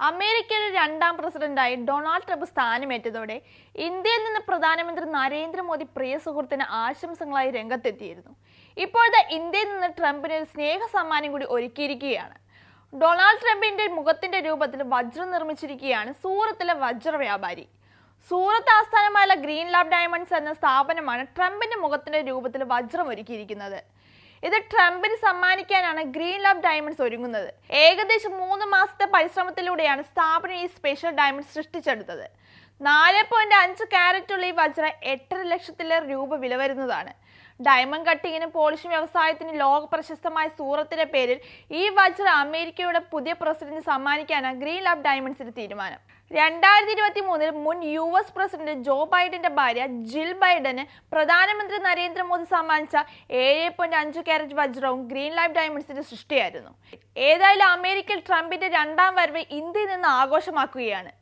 അമേരിക്കയുടെ രണ്ടാം പ്രസിഡന്റായി ഡൊണാൾഡ് ട്രംപ് സ്ഥാനമേറ്റതോടെ ഇന്ത്യയിൽ നിന്ന് പ്രധാനമന്ത്രി നരേന്ദ്രമോദി പ്രിയ സുഹൃത്തിന് ആശംസകളായി രംഗത്തെത്തിയിരുന്നു. ഇപ്പോഴത്തെ ഇന്ത്യയിൽ നിന്ന് ട്രംപിന് ഒരു സ്നേഹ സമ്മാനം കൂടി ഒരുക്കിയിരിക്കുകയാണ്. ഡൊണാൾഡ് ട്രംപിന്റെ മുഖത്തിന്റെ രൂപത്തിൽ വജ്രം നിർമ്മിച്ചിരിക്കുകയാണ് സൂറത്തിലെ വജ്ര വ്യാപാരി. സൂറത്ത് ആസ്ഥാനമായുള്ള ഗ്രീൻ ലാബ് ഡയമണ്ട്സ് എന്ന സ്ഥാപനമാണ് ട്രംപിന്റെ മുഖത്തിന്റെ രൂപത്തിൽ വജ്രം ഒരുക്കിയിരിക്കുന്നത്. ഇത് ട്രംപിന് സമ്മാനിക്കാനാണ് ഗ്രീൻ ലാബ് ഡയമണ്ട്സ് ഒരുങ്ങുന്നത്. ഏകദേശം മൂന്ന് മാസത്തെ പരിശ്രമത്തിലൂടെയാണ് സ്ഥാപനം ഈ സ്പെഷ്യൽ ഡയമണ്ട് സൃഷ്ടിച്ചെടുത്തത്. നാല് പോയിന്റ് അഞ്ച് ക്യാരറ്റുള്ള ഈ വജ്ര എട്ടര ലക്ഷത്തിലേറെ രൂപ വില വരുന്നതാണ്. ഡയമണ്ട് കട്ടിങ്ങിനും പോളിഷിംഗ് വ്യവസായത്തിന് ലോക പ്രശസ്തമായ സൂറത്തിന്റെ പേരിൽ ഈ വജ്ര അമേരിക്കയുടെ പുതിയ പ്രസിഡന്റ് സമ്മാനിക്കാനാണ് ഗ്രീൻ ലാബ് ഡയമണ്ട്സിന്റെ തീരുമാനം. രണ്ടായിരത്തി ഇരുപത്തി മൂന്നിൽ മുൻ യു എസ് പ്രസിഡന്റ് ജോ ബൈഡന്റെ ഭാര്യ ജിൽ ബൈഡന് പ്രധാനമന്ത്രി നരേന്ദ്രമോദി സമ്മാനിച്ച ഏഴ് പോയിന്റ് അഞ്ച് ക്യാരറ്റ് വജ്രവും ഗ്രീൻ ലൈഫ് ഡയമണ്ട്സിന്റെ സൃഷ്ടിയായിരുന്നു. ഏതായാലും അമേരിക്കയിൽ ട്രംപിന്റെ രണ്ടാം വരവ് ഇന്ത്യയിൽ നിന്ന് ആഘോഷമാക്കുകയാണ്.